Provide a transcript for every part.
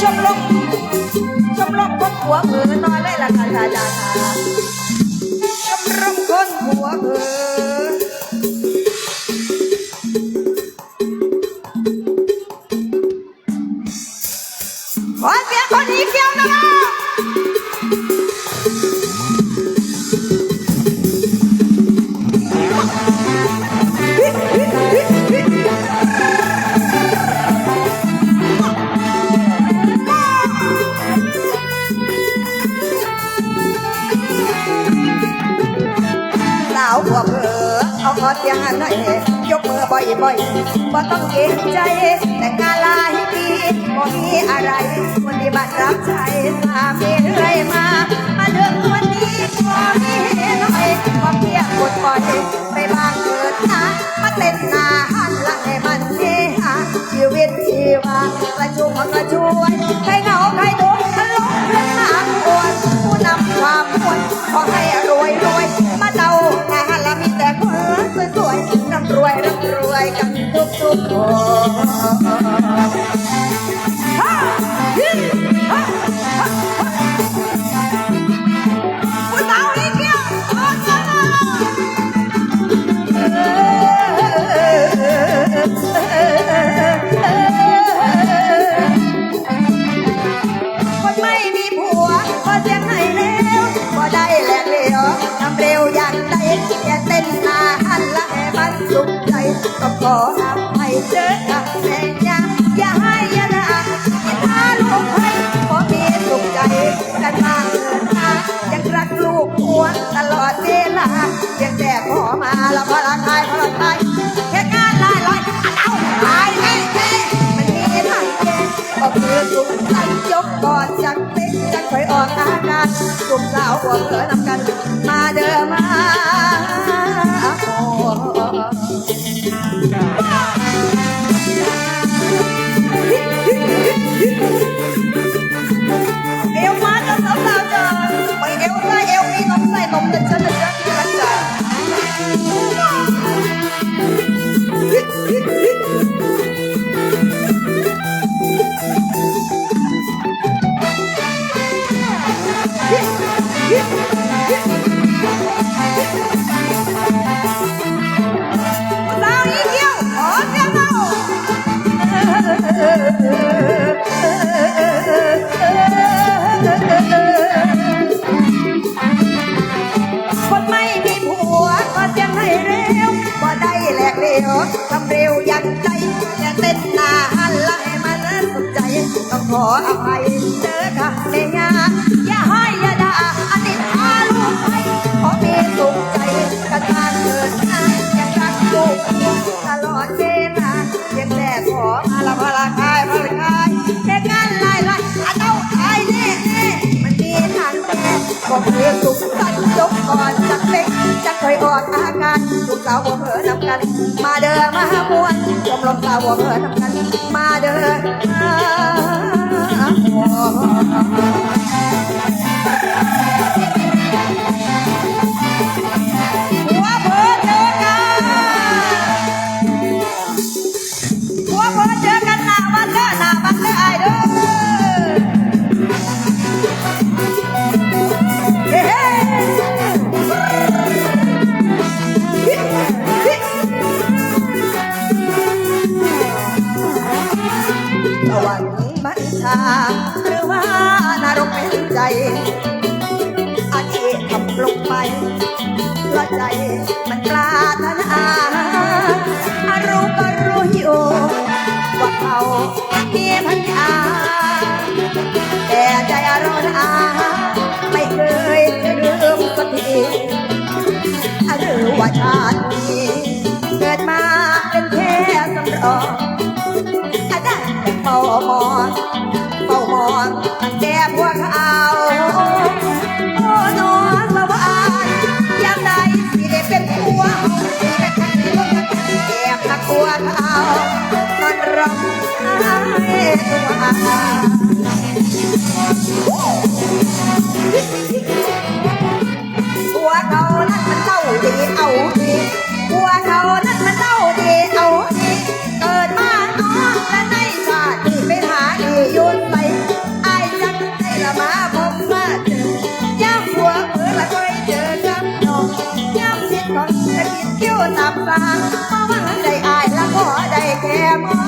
ชมรมชมรมคนหัวเผือนอนเลยละค่ะจ้าจ้าจ้าชมรมคนหัวเผือขอเสียงคนอีเกียวนะคะ สาวหัวเออเอาขอเสียงอันหน่อยยกมือบ่อยบ่อยๆบ่ต้องเกรงใจ แต่งงานลายปีบ่มีอะไรคนที่บัตรรับใช้สามีเรื่อยมา มาเดินวันนี้ขอมีหน่อยความเพียรกดปล่อยไปบ้างเกิดนะมาเต้นหน้า ขอเสียงหน่อยคนไม่มีผัวก็เสียงให้เร็ว ก็ได้แหลกเหลวทำเร็วอย่างใดอย่าเต้นหนาหันละให้มันสุขใจก็ขออภัยเจอกับแม่ยาอย่าให้อยาด่าอย่าพาลูกให้ขอ คนไม่มีผัวก็เสียงให้เร็วบ่ได้แหลกเร็วทำเร็วอย่างใจอย่าเต้นหน้าหันหลังให้มันสุขใจต้องขออภัย ก้ก็คือสุขสันต์ยกก่อนจักเล็กจักเคยออกอาการสุขสาวบ่เผลอนำกัน มาเด้อมามวนชมรมสาวบ่เผลอนำกัน มาเด้อมาหัวหั เมียพันยาแต่ใจร้อนอาไม่เคยลืมสักทีหรือว่าชาตินี้เกิดมาเป็นแค่สำรองอาจารย์เฝ้ามองเฝ้ามองตั้งแต่พวกเขา ตัวเขานั้นมันเต้าดีเอาดีตัวเขานั้นมันเต้าดีเอาดีเกิดมาน้อและในชาติไปหาดียุ่นไปไอ้จันไอ้ละมาพบมาเจอย่หัวเมื่อละเคยเจอจำนองย่ทธิ์ก่จะกินเที่ยวตับปะว่า ได้แค่มา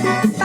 Thank you.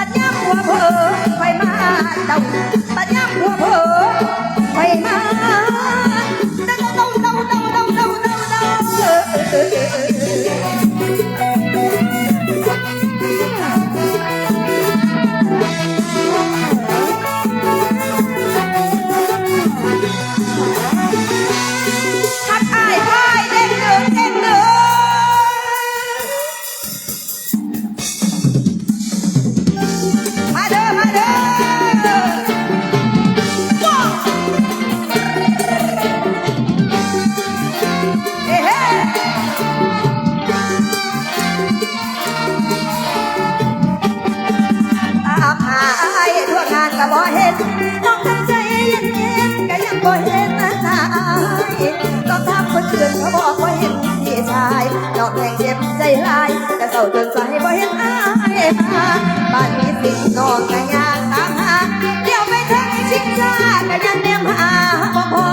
ขาบอกว่าเห็นพี่ชายนอกแห่งเจ็บใจลายแต่เศร้าจนใจบ่เห็นอายมาบ้านนี้สิ่งนองกะยางตามหาเดี๋ยวไปถึงชิงชาก็ยังเนียมหาบ่พอ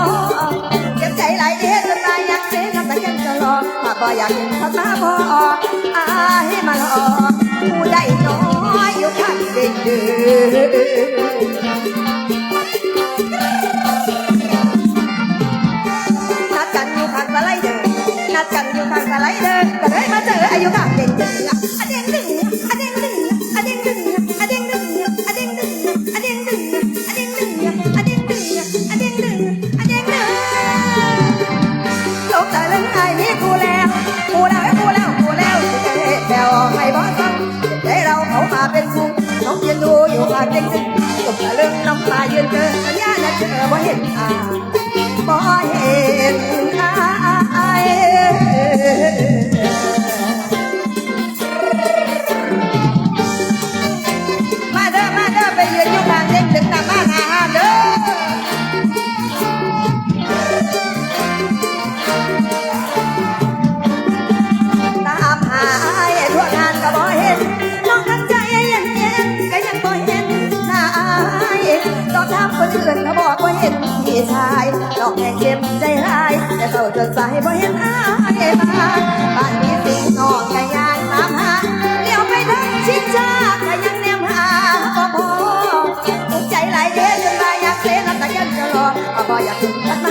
เจ็บใจหลายเดือนจนตายอยากเสียน้ำตายังจะรอหากบ่อยากเห็นพัดมาพออายมาหลอกผู้ใดน้อยอยู่ข้างเด็กเดือ สไลเดอร์ก็เลยมาเจออายุข้างเด็กหนึ่งอะอเด้งหนึ่งอะเด้งหนึ่งอะเด้งหนึ่งอะเด้งหนึ่งอะเด้งหนึ่งอะเด้งหนึ่งอะเด้งหนึ่งอะเด้งหนึ่งอะเด้งหนึ่งอะเด้งหนึ่งโลกตะลึงไอ้นี่กูแล้วกูแล้วกูแล้วกูแล้วจะเห็นแล้วไม่บอกซ้ำใจเราเขามาเป็นคู่น้องยืนดูอยู่ข้างเด็กหนึ่งตกตะลึงน้องมายืนเจอสัญญาณเจอว่าเห็นอ่าบ่เห็น ชายดอกแห่งเจ็บใจร้ายแต่เขาจดสายบ่เห็นอายบ้านบ้านมีสิ่งนอกก็ยังตามหาเลี้ยวไปทางชิดชาก็ยังแนมหาบ่พอใจหลายเดือนจนมาอยากเสียน้ำตายันจะรอบ่อยากถึงกัน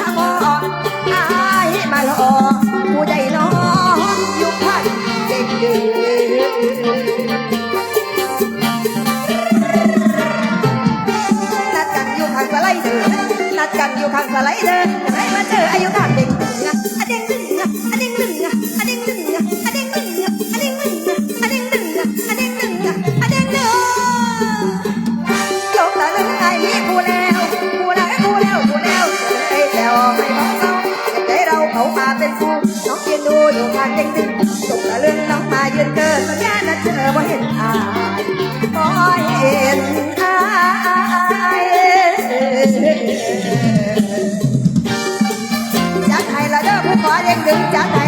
เดอจะได้มาเจออายุข้างเด็กหนึ่งอะอะเด้งหนึ่งอะอะเด้งหนึ่งอะอะเด้งหนึ่งอะอะเด้งหนึ่งอะอะเด้งหนึ่งอะอะเด้งหนึ่งอะอะเด้งหนึ่งอะอะเด้งหนึ่งโลกตะลึงไอ้นี่กูแล้วกูแล้วกูแล้วกูแล้วเอ้แล้วไม่บอกเราเก็บใจเราเขามาเป็นคู่น้องยืนดูอยู่ข้างเด็กหนึ่งโลกตะลึงน้องมายืนเกินสัญญาณเจอบ่เห็นอายบ่เห็นอาย ถึงจะ